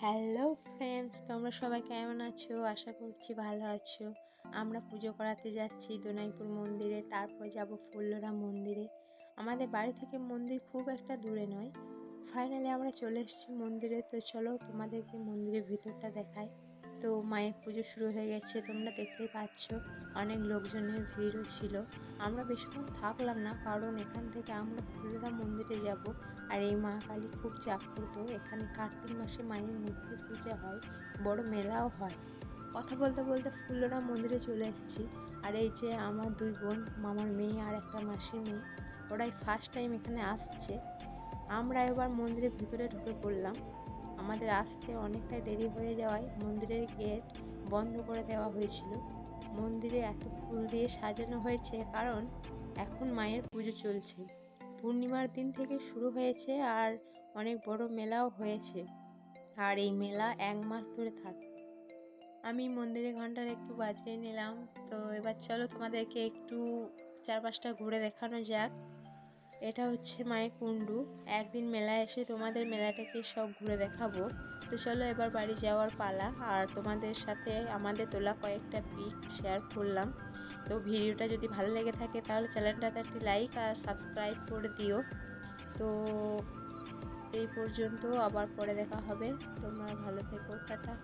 Hello friends, তোমরা সবাই কেমন আছো? আশা করছি ভালো আছো। আমরা পুজো করাতে যাচ্ছি দোনাইপুর মন্দিরে, তারপর যাব ফুল্লরা মন্দিরে। আমাদের বাড়ি থেকে মন্দির খুব একটা দূরে নয়। ফাইনালি আমরা চলে এসেছি মন্দিরে, তো চলো তোমাদেরকে মন্দিরের ভিতরটা দেখাই। তো মায়ের পুজো শুরু হয়ে গেছে, তোমরা দেখতেই পাচ্ছ অনেক লোকজনের ভিড়ও ছিল। আমরা বেশিক্ষণ থাকলাম না, কারণ এখান থেকে আমরা ফুল্লরা মন্দিরে যাব। আর এই মা কালী খুব জাগ্রত, এখানে কার্তিক মাসে মায়ের মূর্তি পূজা হয়, বড় মেলাও হয়। কথা বলতে বলতে ফুল্লরা মন্দিরে চলে এসেছি। আর এই যে আমার দুই বোন, মামার মেয়ে আর একটা মাসির মেয়ে, ওরাই ফার্স্ট টাইম এখানে আসছে। আমরা এবার মন্দিরের ভিতরে ঢুকে পড়লাম। আমাদের আসতে অনেকটাই দেরি হয়ে যাওয়ায় মন্দিরের গেট বন্ধ করে দেওয়া হয়েছিল। মন্দিরে এত ফুল দিয়ে সাজানো হয়েছে কারণ এখন মায়ের পুজো চলছে। পূর্ণিমার দিন থেকে শুরু হয়েছে আর অনেক বড় মেলাও হয়েছে। আর এই মেলা এক মাস ধরে থাকে। আমি মন্দিরের ঘণ্টার একটু বাজিয়ে নিলাম। তো এবার চলো তোমাদেরকে একটু চারপাশটা ঘুরে দেখানো যাক। এটা হচ্ছে মায়ের কুণ্ডু। একদিন মেলায় এসে তোমাদের মেলাটাকে সব ঘুরে দেখাবো। তো চলো এবার বাড়ি যাওয়ার পালা। আর তোমাদের সাথে আমাদের তোলা কয়েকটা পিক শেয়ার করলাম। তো ভিডিওটা যদি ভালো লেগে থাকে তাহলে চ্যানেলটাতে একটি লাইক আর সাবস্ক্রাইব করে দিও। তো এই পর্যন্ত আবার পরে দেখা হবে। তোমরা ভালো থেকো, টাটা।